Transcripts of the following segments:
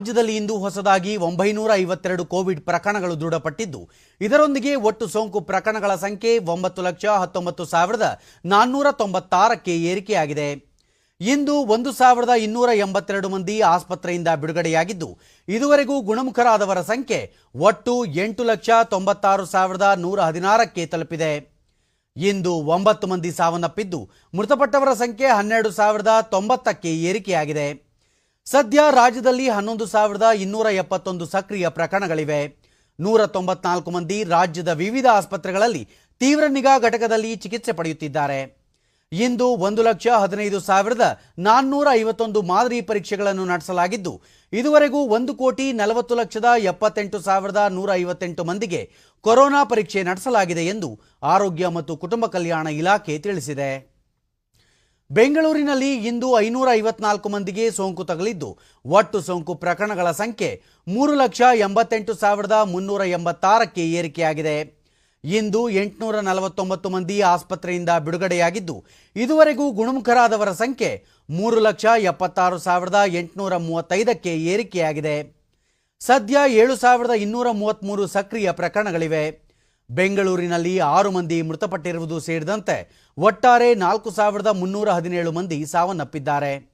ರಾಜ್ಯದಲ್ಲಿ ಇಂದು ಹೊಸದಾಗಿ ಒಂಬೈನೂರ ಐವತ್ತೆರಡು ಕೋವಿಡ್ ಪ್ರಕರಣಗಳು ದೃಢಪಟ್ಟಿದ್ದು, ಇದರೊಂದಿಗೆ ಒಟ್ಟು ಸೋಂಕು ಪ್ರಕರಣಗಳ ಸಂಖ್ಯೆ ಒಂಬತ್ತು ಲಕ್ಷ ಹತ್ತೊಂಬತ್ತು ಸಾವಿರದ ನಾನ್ನೂರ ತೊಂಬತ್ತಾರಕ್ಕೆ ಏರಿಕೆಯಾಗಿದೆ. ಇಂದು ಒಂದು ಸಾವಿರದ ಇನ್ನೂರ ಎಂಬತ್ತೆರಡು ಮಂದಿ ಆಸ್ಪತ್ರೆಯಿಂದ ಬಿಡುಗಡೆಯಾಗಿದ್ದು, ಇದುವರೆಗೂ ಗುಣಮುಖರಾದವರ ಸಂಖ್ಯೆ ಒಟ್ಟು ಎಂಟು ಲಕ್ಷ ತೊಂಬತ್ತಾರು ಸಾವಿರದ ನೂರ ಹದಿನಾರಕ್ಕೆ ತಲುಪಿದೆ. ಇಂದು ಒಂಬತ್ತು ಮಂದಿ ಸಾವನ್ನಪ್ಪಿದ್ದು, ಮೃತಪಟ್ಟವರ ಸಂಖ್ಯೆ ಹನ್ನೆರಡು ಸಾವಿರದ ತೊಂಬತ್ತಕ್ಕೆ ಏರಿಕೆಯಾಗಿದೆ. ಸದ್ಯ ರಾಜ್ಯದಲ್ಲಿ ಹನ್ನೊಂದು ಸಾವಿರದ ಇನ್ನೂರ ಎಪ್ಪತ್ತೊಂದು ಸಕ್ರಿಯ ಪ್ರಕರಣಗಳಿವೆ. ನೂರ ತೊಂಬತ್ನಾಲ್ಕು ಮಂದಿ ರಾಜ್ಯದ ವಿವಿಧ ಆಸ್ಪತ್ರೆಗಳಲ್ಲಿ ತೀವ್ರ ನಿಗಾ ಘಟಕದಲ್ಲಿ ಚಿಕಿತ್ಸೆ ಪಡೆಯುತ್ತಿದ್ದಾರೆ. ಇಂದು ಒಂದು ಲಕ್ಷ ಹದಿನೈದು ಸಾವಿರದ ನಾನ್ನೂರ ಐವತ್ತೊಂದು ಮಾದರಿ ಪರೀಕ್ಷೆಗಳನ್ನು ನಡೆಸಲಾಗಿದ್ದು, ಇದುವರೆಗೂ ಒಂದು ಕೋಟಿ ನಲವತ್ತು ಲಕ್ಷದ ಎಪ್ಪತ್ತೆಂಟು ಸಾವಿರದ ನೂರ ಐವತ್ತೆಂಟು ಮಂದಿಗೆ ಕೊರೋನಾ ಪರೀಕ್ಷೆ ನಡೆಸಲಾಗಿದೆ ಎಂದು ಆರೋಗ್ಯ ಮತ್ತು ಕುಟುಂಬ ಕಲ್ಯಾಣ ಇಲಾಖೆ ತಿಳಿಸಿದೆ. ಬೆಂಗಳೂರಿನಲ್ಲಿ ಇಂದು ಐನೂರ ಐವತ್ನಾಲ್ಕು ಮಂದಿಗೆ ಸೋಂಕು ತಗಲಿದ್ದು, ಒಟ್ಟು ಸೋಂಕು ಪ್ರಕರಣಗಳ ಸಂಖ್ಯೆ ಮೂರು ಲಕ್ಷ ಎಂಬತ್ತೆಂಟು ಸಾವಿರದ ಮುನ್ನೂರ ಎಂಬತ್ತಾರಕ್ಕೆ ಏರಿಕೆಯಾಗಿದೆ. ಇಂದು ಎಂಟುನೂರ ನಲವತ್ತೊಂಬತ್ತು ಮಂದಿ ಆಸ್ಪತ್ರೆಯಿಂದ ಬಿಡುಗಡೆಯಾಗಿದ್ದು, ಇದುವರೆಗೂ ಗುಣಮುಖರಾದವರ ಸಂಖ್ಯೆ ಮೂರು ಲಕ್ಷ ಎಪ್ಪತ್ತಾರು ಸಾವಿರದ ಎಂಟುನೂರ ಮೂವತ್ತೈದಕ್ಕೆ ಏರಿಕೆಯಾಗಿದೆ. ಸದ್ಯ ಏಳು ಸಾವಿರದ ಇನ್ನೂರ ಮೂವತ್ತ್ಮೂರು ಸಕ್ರಿಯ ಪ್ರಕರಣಗಳಿವೆ. ಬೆಂಗಳೂರಿನಲ್ಲಿ ಆರು ಮಂದಿ ಮೃತಪಟ್ಟಿರುವುದು ಸೇರಿದಂತೆ ಒಟ್ಟಾರೆ ನಾಲ್ಕು ಸಾವಿರದ ಮುನ್ನೂರ ಹದಿನೇಳು ಮಂದಿ ಸಾವನ್ನಪ್ಪಿದ್ದಾರೆ.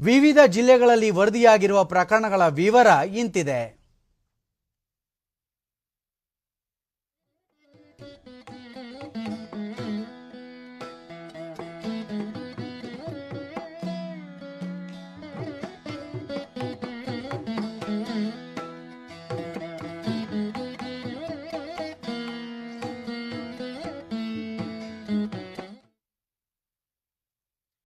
ವಿವಿಧ ಜಿಲ್ಲೆಗಳಲ್ಲಿ ವರದಿಯಾಗಿರುವ ಪ್ರಕರಣಗಳ ವಿವರ ಇಂತಿದೆ.